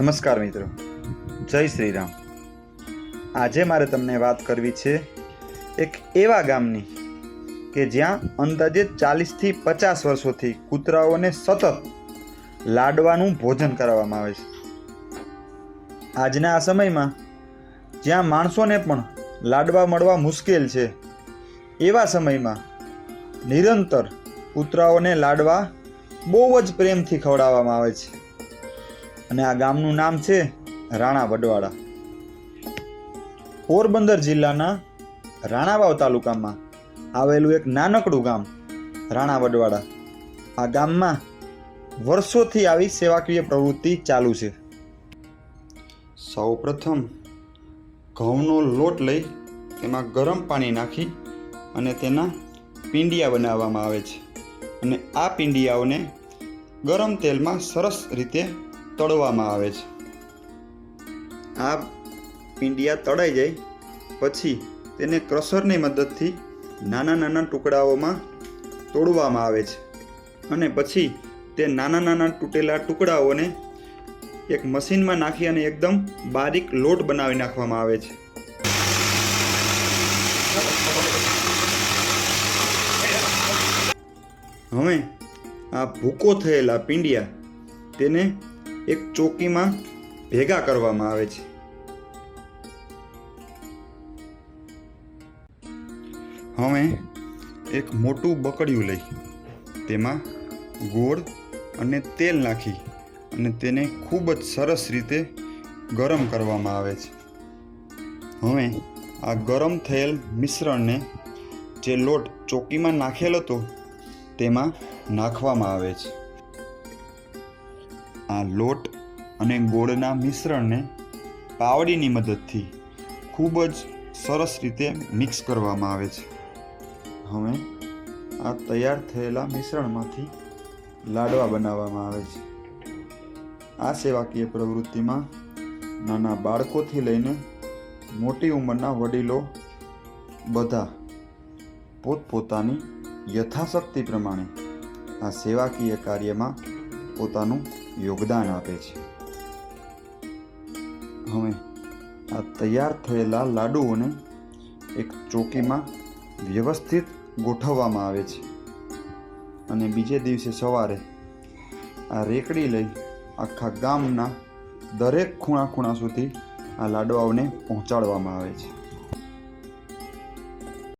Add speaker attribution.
Speaker 1: નમસ્કાર મિત્રો. જય શ્રી રામ આજે મારે તમને વાત કરવી છે એક એવા ગામની કે જ્યાં અંદાજે ચાલીસથી પચાસ વર્ષોથી કૂતરાઓને સતત લાડવાનું ભોજન કરાવવામાં આવે છે. આજના આ સમયમાં જ્યાં માણસોને પણ લાડવા મળવા મુશ્કેલ છે, એવા સમયમાં નિરંતર કૂતરાઓને લાડવા બહુ જ પ્રેમથી ખવડાવવામાં આવે છે. અને આ ગામનું નામ છે રાણા વડવાડા પોરબંદર જિલ્લાના રાણાવાવ તાલુકામાં આવેલું એક નાનકડું ગામ રાણા વડવાડા આ ગામમાં વર્ષોથી આવી સેવાકીય પ્રવૃત્તિ ચાલુ છે. સૌ પ્રથમ ઘઉંનો લોટ લઈ તેમાં ગરમ પાણી નાખી અને તેના પીંડિયા બનાવવામાં આવે છે. અને આ પીંડિયાઓને ગરમ તેલમાં સરસ રીતે તળવામાં આવે છે. આ પીંડિયા તળાઈ જાય, પછી તેને ક્રશરની મદદથી નાના નાના ટુકડાઓમાં તોડવામાં આવે છે. અને પછી તે નાના નાના તૂટેલા ટુકડાઓને એક મશીનમાં નાખી અને એકદમ બારીક લોટ બનાવી નાખવામાં આવે છે. હવે આ ભૂકો થયેલા પીંડિયા તેને એક ચોકીમાં ભેગા કરવામાં આવે છે. હવે એક મોટું બકડિયું લઈ, તેમાં ગોળ અને તેલ નાખી અને તેને ખૂબ જ સરસ રીતે ગરમ કરવામાં આવે છે. હવે આ ગરમ થયેલ મિશ્રણને જે લોટ ચોકીમાં નાખેલ હતો, તેમાં નાખવામાં આવે છે. આ લોટ અને ગોળના મિશ્રણને પાવડીની મદદથી ખૂબ જ સરસ રીતે મિક્સ કરવામાં આવે છે. હવે આ તૈયાર થયેલા મિશ્રણમાંથી લાડવા બનાવવામાં આવે છે. આ સેવાકીય પ્રવૃત્તિમાં નાના બાળકોથી લઈને મોટી ઉંમરના વડીલો બધા પોતપોતાની યથાશક્તિ પ્રમાણે આ સેવાકીય કાર્યમાં પોતાનું યોગદાન આપે છે. હવે આ તૈયાર થયેલા લાડુઓને એક ચોકીમાં વ્યવસ્થિત ગોઠવવામાં આવે છે. અને બીજે દિવસે સવારે આ રેકડી લઈ આખા ગામના દરેક ખૂણા ખૂણા સુધી આ લાડવાઓને પહોંચાડવામાં આવે છે.